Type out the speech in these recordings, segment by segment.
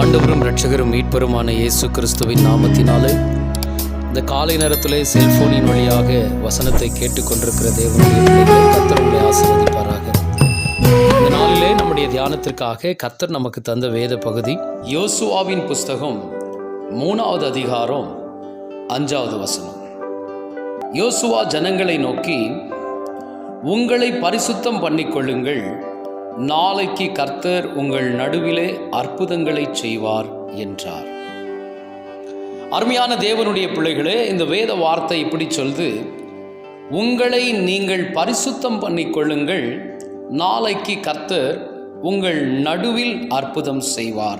ஆண்டவரும் ரட்சகரும் மீட்பருமான இயேசு கிறிஸ்துவின் நாமத்தினாலே இந்த காலை நேரத்திலே செல்போனின் வழியாக வசனத்தை கேட்டுக்கொண்டிருக்கிற தேவனுடைய கத்தருடைய ஆசீர்வதிப்பாராக. இந்த நாளிலே நம்முடைய தியானத்திற்காக கத்தர் நமக்கு தந்த வேத பகுதி யோசுவாவின் புஸ்தகம் மூணாவது அதிகாரம் அஞ்சாவது வசனம். யோசுவா ஜனங்களை நோக்கி உங்களை பரிசுத்தம் பண்ணிக்கொள்ளுங்கள். நாளைக்கு கர்த்தர் உங்கள் நடுவிலே அற்புதங்களை செய்வார் என்றார். அருமையான தேவனுடைய பிள்ளைகளே இந்த வேத வார்த்தை இப்படி சொல்து உங்களை நீங்கள் பரிசுத்தம் பண்ணிக்கொள்ளுங்கள் நாளைக்கு கர்த்தர் உங்கள் நடுவில் அற்புதம் செய்வார்.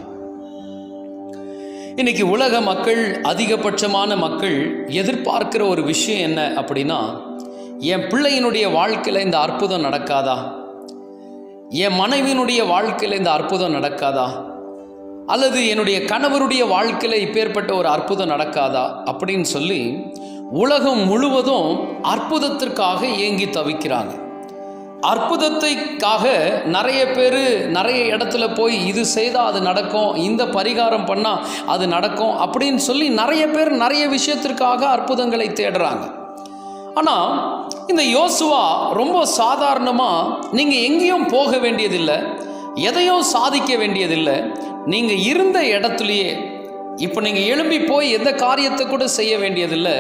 இன்னைக்கு உலக மக்கள் அதிகபட்சமான மக்கள் எதிர்பார்க்கிற ஒரு விஷயம் என்ன அப்படின்னா என் பிள்ளையினுடைய வாழ்க்கையில் இந்த அற்புதம் நடக்காதா? என் மனைவியினுடைய வாழ்க்கையில் இந்த அற்புதம் நடக்காதா? அல்லது என்னுடைய கணவருடைய வாழ்க்கையில் இப்பேற்பட்ட ஒரு அற்புதம் நடக்காதா? அப்படின்னு சொல்லி உலகம் முழுவதும் அற்புதத்திற்காக ஏங்கி தவிக்கிறாங்க. அற்புதத்தைக்காக நிறைய பேர் நிறைய இடத்துல போய் இது செய்தால் அது நடக்கும் இந்த பரிகாரம் பண்ணால் அது நடக்கும் அப்படின்னு சொல்லி நிறைய பேர் நிறைய விஷயத்திற்காக அற்புதங்களை தேடுறாங்க. ஆனால் இந்த யோசுவா ரொம்ப சாதாரணமாக நீங்கள் எங்கேயும் போக வேண்டியதில்லை எதையும் சாதிக்க வேண்டியதில்லை. நீங்கள் இருந்த இடத்துலையே இப்போ நீங்கள் எழும்பி போய் எந்த காரியத்தை கூட செய்ய வேண்டியதில்லை.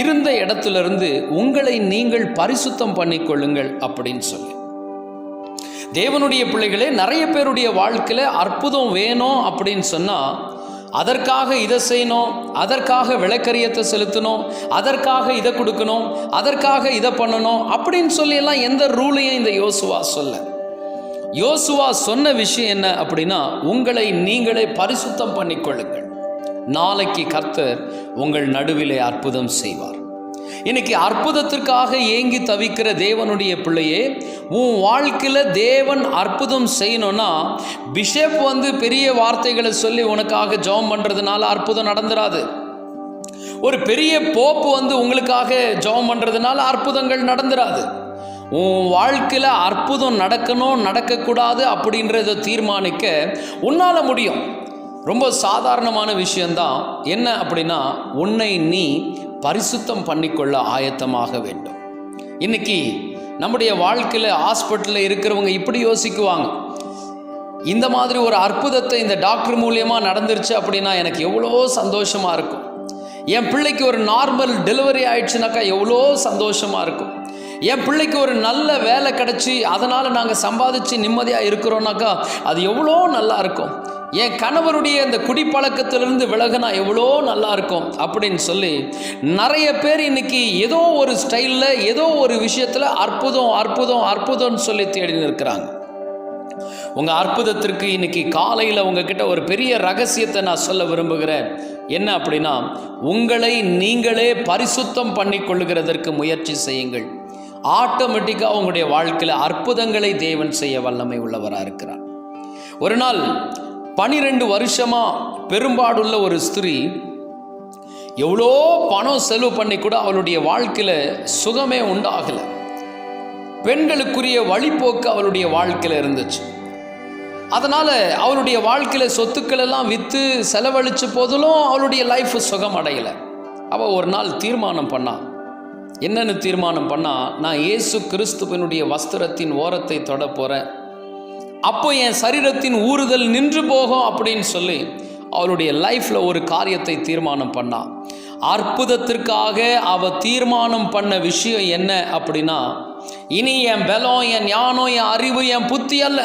இருந்த இடத்துலேருந்து உங்களை நீங்கள் பரிசுத்தம் பண்ணிக்கொள்ளுங்கள் அப்படின்னு சொல்லி. தேவனுடைய பிள்ளைகளே நிறைய பேருடைய வாழ்க்கையில் அற்புதம் வேணும் அப்படின்னு சொன்னால் அதற்காக இதை செய்யணும் அதற்காக விளக்கரியத்தை செலுத்தணும் அதற்காக இதை கொடுக்கணும் அதற்காக இதை பண்ணணும் அப்படின்னு சொல்லி எல்லாம் எந்த ரூலையும் இந்த யோசுவா சொல்ல. யோசுவா சொன்ன விஷயம் என்ன அப்படின்னா உங்களை நீங்களே பரிசுத்தம் பண்ணிக்கொள்ளுங்கள். நாளைக்கு கர்த்தர் உங்கள் நடுவிலே அற்புதம் செய்வார். இன்னைக்கு அற்புதத்திற்காக ஏங்கி தவிக்கிற தேவனுடைய பிள்ளையே உன் வாழ்க்கையில் தேவன் அற்புதம் செய்யணும்னா பிஷப் வந்து பெரிய வார்த்தைகளை சொல்லி உனக்காக ஜெபம் பண்ணுறதுனால அற்புதம் நடந்துராது. ஒரு பெரிய போப்பு வந்து உங்களுக்காக ஜெபம் பண்ணுறதுனால அற்புதங்கள் நடந்துடாது உன் வாழ்க்கையில் அற்புதம் நடக்கணும் நடக்கக்கூடாது அப்படின்றத தீர்மானிக்க உன்னால் முடியும். ரொம்ப சாதாரணமான விஷயந்தான் என்ன அப்படின்னா உன்னை நீ பரிசுத்தம் பண்ணிக்கொள்ள ஆயத்தமாக வேண்டும். இன்னைக்கு நம்முடைய வாழ்க்கையில் ஹாஸ்பிட்டலில் இருக்கிறவங்க இப்படி யோசிக்குவாங்க. இந்த மாதிரி ஒரு அற்புதத்தை இந்த டாக்டர் மூலியமாக நடந்துருச்சு அப்படின்னா எனக்கு எவ்வளோ சந்தோஷமாக இருக்கும். என் பிள்ளைக்கு ஒரு நார்மல் டெலிவரி ஆயிடுச்சுனாக்கா எவ்வளோ சந்தோஷமாக இருக்கும். என் பிள்ளைக்கு ஒரு நல்ல வேலை கிடச்சி அதனால் நாங்கள் சம்பாதிச்சு நிம்மதியாக இருக்கிறோன்னாக்கா அது எவ்வளோ நல்லா இருக்கும். என் கணவருடைய இந்த குடிப்பழக்கத்திலிருந்து விலகுனா எவ்வளோ நல்லா இருக்கும் அப்படின்னு சொல்லி நிறைய பேர் இன்னைக்கு ஏதோ ஒரு ஸ்டைலில் ஏதோ ஒரு விஷயத்தில் அற்புதம் அற்புதம் அற்புதம்னு சொல்லி தேடின்னு இருக்கிறாங்க உங்கள் அற்புதத்திற்கு இன்னைக்கு காலையில் உங்ககிட்ட ஒரு பெரிய ரகசியத்தை நான் சொல்ல விரும்புகிறேன். என்ன அப்படின்னா உங்களை நீங்களே பரிசுத்தம் பண்ணி கொள்ளுகிறதற்கு முயற்சி செய்யுங்கள். ஆட்டோமேட்டிக்காக உங்களுடைய வாழ்க்கையில் அற்புதங்களை தேவன் செய்ய வல்லமை உள்ளவராக இருக்கிறார். ஒரு நாள் பனிரெண்டு வருஷமா பெரும்பாடுள்ள ஒரு ஸ்திரீ எவ்வளோ பணம் செலவு பண்ணி கூட அவளுடைய வாழ்க்கையில் சுகமே உண்டாகலை. பெண்களுக்குரிய வழிபோக்கு அவளுடைய வாழ்க்கையில் இருந்துச்சு. அதனால் அவளுடைய வாழ்க்கையில் சொத்துக்கள் எல்லாம் விற்று செலவழித்த போதிலும் அவளுடைய லைஃப் சுகம் அடையலை. அவள் ஒரு நாள் தீர்மானம் பண்ணான் என்னென்னு தீர்மானம் பண்ணால் நான் இயேசு கிறிஸ்துவனுடைய வஸ்திரத்தின் ஓரத்தை தொட போகிறேன் அப்போ என் சரீரத்தின் ஊறுதல் நின்று போகும் அப்படின்னு சொல்லி அவளுடைய லைஃப்பில் ஒரு காரியத்தை தீர்மானம் பண்ணான் அற்புதத்திற்காக அவ தீர்மானம் பண்ண விஷயம் என்ன அப்படின்னா இனி என் பலம் என் ஞானம் என் அறிவு என் புத்தி அல்ல.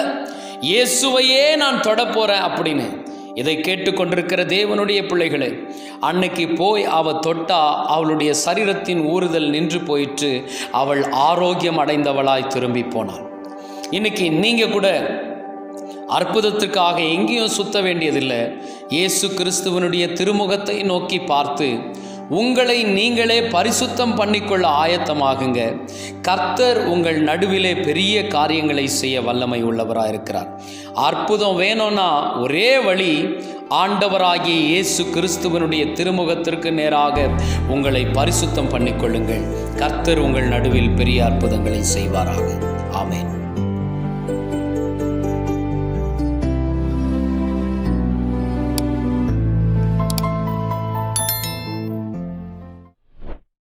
இயேசுவையே நான் தொடப்போகிறேன் அப்படின்னு இதை கேட்டுக்கொண்டிருக்கிற தேவனுடைய பிள்ளைகளே அன்னைக்கு போய் அவ தொட்டா அவளுடைய சரீரத்தின் ஊறுதல் நின்று போயிற்று. அவள் ஆரோக்கியம் அடைந்தவளாய் திரும்பி போனாள். இன்னைக்கு நீங்கள் கூட அற்புதத்துக்காக எங்கேயும் சுத்த வேண்டியதில்லை. இயேசு கிறிஸ்துவனுடைய திருமுகத்தை நோக்கி பார்த்து உங்களை நீங்களே பரிசுத்தம் பண்ணிக்கொள்ள ஆயத்தமாகுங்க. கர்த்தர் உங்கள் நடுவிலே பெரிய காரியங்களை செய்ய வல்லமை உள்ளவராக இருக்கிறார். அற்புதம் வேணும்னா ஒரே வழி ஆண்டவராகிய இயேசு கிறிஸ்துவனுடைய திருமுகத்திற்கு நேராக உங்களை பரிசுத்தம் பண்ணிக்கொள்ளுங்கள். கர்த்தர் உங்கள் நடுவில் பெரிய அற்புதங்களை செய்வாராக. ஆமேன்.